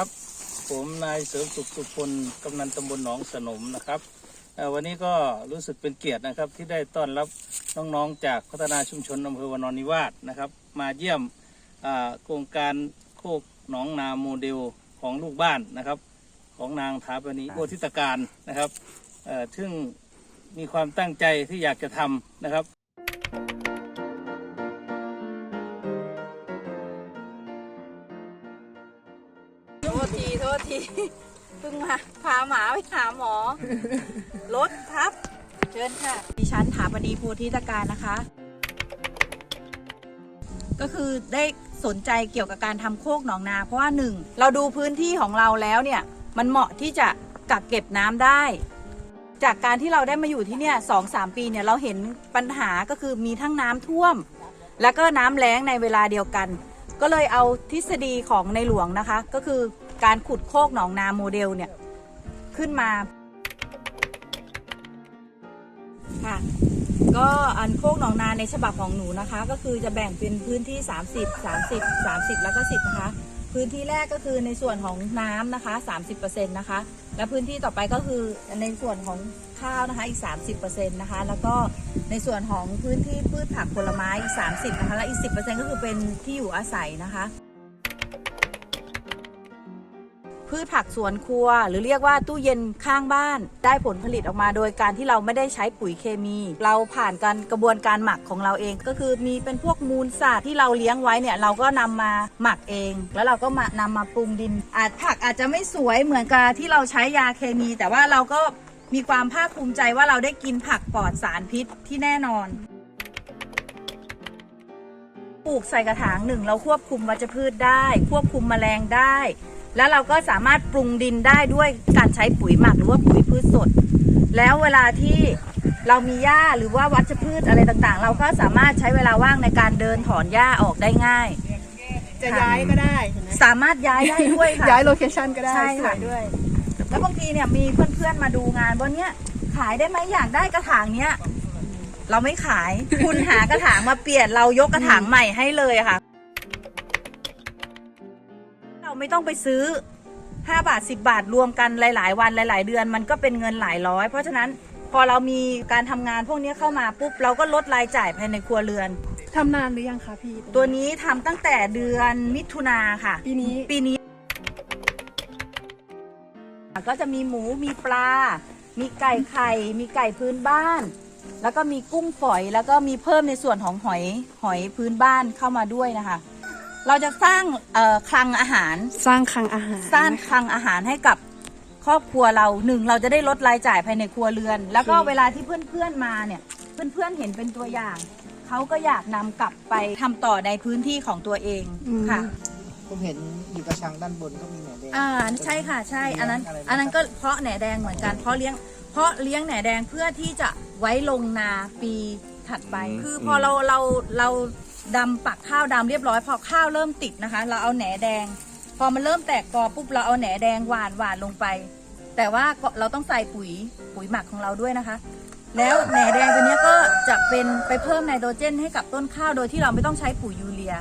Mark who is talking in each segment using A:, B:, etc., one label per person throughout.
A: ายเสริมสุขสุพลกำนันตำบลหนองสนมนะครับเอ่อวันนี้ก็รู้สึกเป็นเกียรตินะครับที่ได้ต้อนรับน้องๆจากพัฒนาชุมชนอำเภอวานอนนิวาสนะครับ มาเยี่ยมอ่าโครงการโคกหนองนาโมเดลของลูกบ้านนะครับ ของนางถาปณีโอทิตการนะครับเอ่อซึ่งมีความตั้งใจที่อยากจะทำนะครับ
B: ษทีโทษทีเพิ่งมาพาหมาไปหาหมอ รถทับ เชิญค่ะดิฉันถาปณีโพธิตการนะคะ ก็คือได้สนใจเกี่ยวกับการทำโคกหนองนา เพราะว่าหนึ่งเราดูพื้นที่ของเราแล้วเนี่ย มันเหมาะที่จะกักเก็บน้ำได้ จากการที่เราได้มาอยู่ที่เนี่ยสองสามปีเนี่ยเราเห็นปัญหาก็คือมีทั้งน้ำท่วม แล้วก็น้ำแล้งในเวลาเดียวกัน ก็เลยเอาทฤษฎีของในหลวงนะคะ ก็คือ การขุดโคกหนองนาโมเดลเนี่ยขึ้นมาค่ะก็อันโคกหนองนาในฉบับของหนูนะคะ ก็คือจะแบ่งเป็นพื้นที่ 30 30 30 แล้วก็ 10 นะคะ พื้นที่แรกก็คือในส่วนของน้ำนะคะ 30%นะคะ และพื้นที่ต่อไปก็คือในส่วนของข้าวนะคะอีก 30%นะคะ แล้วก็ในส่วนของพื้นที่พืชผักผลไม้อีก 30 นะคะ และอีก 10%ก็คือเป็นที่อยู่อาศัยนะคะ พืชผักสวนครัว หรือเรียกว่าตู้เย็นข้างบ้าน ได้ผลผลิตออกมาโดยการที่เราไม่ได้ใช้ปุ๋ยเคมี เราผ่านการกระบวนการหมักของเราเอง ก็คือมีเป็นพวกมูลสัตว์ที่เราเลี้ยงไว้เนี่ยเราก็นำมาหมักเอง แล้วเราก็มานำมาปรุงดิน อาจผักอาจจะไม่สวยเหมือนกับที่เราใช้ยาเคมี แต่ว่าเราก็มีความภาคภูมิใจว่าเราได้กินผักปลอดสารพิษที่แน่นอนปลูกใส่กระถางหนึ่งเราควบคุมวัชพืชได้ ควบคุมแมลงได้ แล้วเราก็สามารถปรุงดินได้ด้วยการใช้ปุ๋ยหมักหรือว่าปุ๋ยพืชสด แล้วเวลาที่เรามีหญ้าหรือว่าวัชพืชอะไรต่างๆ เราก็สามารถใช้เวลาว่างในการเดินถอนหญ้าออกได้ง่าย
C: จะย้ายก็ได้เห็นไหม
B: สามารถย้ายได้ด้วยค่ะ
C: ย้ายโลเคชันก็ได้
B: ใช่
C: ส
B: ค่ะ
C: วยด้วย
B: แล้วบางทีเนี่ยมีเพื่อนๆมาดูงานวันเนี้ยขายได้ไหมอยากได้กระถางเนี้ยเราไม่ขาย คุณหากระถางมาเปลี่ยนเรายกกระถางใหม่ให้เลยอะค่ะเรา ไม่ต้องไปซื้อ 5 บาท 10 บาทรวมกันหลาย ๆ วันหลาย ๆ เดือนมันก็เป็นเงินหลายร้อย เพราะฉะนั้นพอเรามีการทำงานพวกนี้เข้ามาปุ๊บเราก็ลดรายจ่ายภายในครัวเรือน
C: ทำนานหรือยังคะพี่
B: ตัวนี้ทำตั้งแต่เดือนมิถุนาค่ะ
C: ปีนี้
B: ปีนี้ ก็จะมีหมูมีปลา มีไก่ไข่ มีไก่พื้นบ้าน แล้วก็มีกุ้งฝอยแล้วก็มีเพิ่มในส่วนของหอยหอยพื้นบ้านเข้ามาด้วยนะคะ เราจะสร้างเอ่อคลังอาหาร
C: สร้างคลังอาหาร
B: สร้างคลังอาหารให้กับครอบครัวเราหนึ่งเราจะได้ลดรายจ่ายภายในครัวเรือน แล้วก็เวลาที่เพื่อนๆมาเนี่ย เพื่อนๆเห็นเป็นตัวอย่าง เขาก็อยากนำกลับไปทำต่อในพื้นที่ของตัวเองค่ะ
D: ผมเห็นอยู่กระชังด้านบนก็มีแหนแดง
B: อ่าใช่ค่ะใช่อันนั้น
D: เลี้ยงะไร
B: อันนั้นก็เพาะแหนแดงเหมือนกันเพราะเลี้ยงเพราะเลี้ยงแหนแดงเพื่อที่จะไว้ลงนาปีถัดไป
E: อืม
B: คือพอเราเราเรา ดำปักข้าวดำเรียบร้อย พอข้าวเริ่มติดนะคะ เราเอาแหนแดง พอมันเริ่มแตกกอปุ๊บเราเอาแหนแดงหวานหวานลงไป แต่ว่าเราต้องใส่ปุ๋ยปุ๋ยหมักของเราด้วยนะคะ แล้วแหนแดงตัวนี้ก็จะเป็นไปเพิ่มไนโตรเจนให้กับต้นข้าวโดยที่เราไม่ต้องใช้ปุ๋ยยูเรีย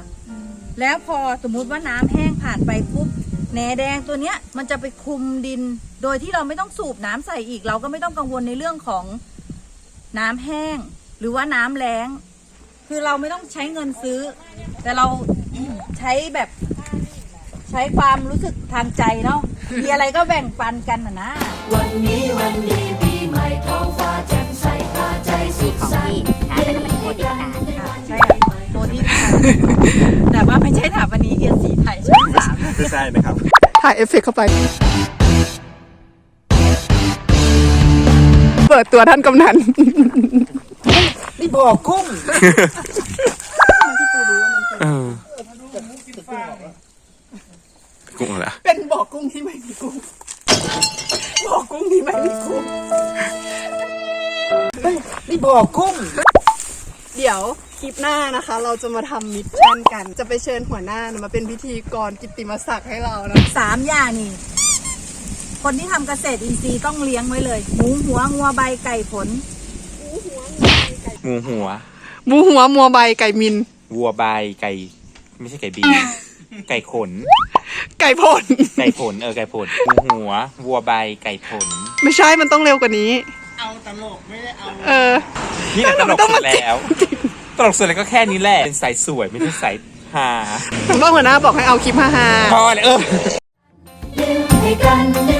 B: แล้วพอสมมุติว่าน้ำแห้งผ่านไปปุ๊บแหนแดงตัวเนี้ยมันจะไปคุมดิน โดยที่เราไม่ต้องสูบน้ำใส่อีก เราก็ไม่ต้องกังวลในเรื่องของน้ำแห้ง หรือว่าน้ำแล้ง คือเราไม่ต้องใช้เงินซื้อ แต่เราใช้แบบใช้ความรู้สึกทางใจเนาะ มีอะไรก็แบ่งปันกันนะนะ
F: วันนี้วันดีปีใหม่ท้องฟ้าแจ่มใสพาใจสุขสันต์
B: ค่ะใช่โมที่ค่ะแต่ว่าไม่ใช่ถาปนีเอียนสีไทยช่องสาม
E: ไม่ใช่นะครับ
C: ถ่ายเอฟเฟกต์เข้าไป เปิดตัวท่านกำนัน
D: นี่ บ่อกุ้ง
E: เออกุ้งเหรอ
C: เป็นบ่อกุ้งที่ไม่มีกุ้งบ่อกุ้งที่ไม่มีกุ้ง
D: นี่บ่อกุ้ง
C: เดี๋ยวคลิปหน้านะคะ เราจะมาทำมิชชั่นกัน จะไปเชิญหัวหน้ามาเป็นพิธีกรกิตติมศักดิ์ให้เรานะ
B: สามอย่างนี่ คนที่ทำเกษตรอินทรีย์ต้องเลี้ยงไว้เลย หมูหัวงัวใบไก่ผล
E: หมูหัว
C: บูหัวมัวใบไก่มิน
E: วัวบายไก่ ไม่ใช่ไก่บี ไก่ขน
C: ไก่ผล
E: ไก่ผล เออ ไก่ผลหมูหัว วัวใบไก่ผล
C: ไม่ใช่มันต้องเร็วกว่านี้
D: เอาตลกไม่ได้เอา
C: เออ
E: นี่แหละตลก
C: ต้อง
E: สุ
C: มา
E: ดแล้ว ตลกสุดแล้วก็แค่นี้แหละ เป็นสายสวยไม่ใช่สายหา
C: ถึงว่าหัวหน้าบอกให้เอาคลิปฮาๆ
E: พอเลยเออ
F: ยิ้มให้กันได้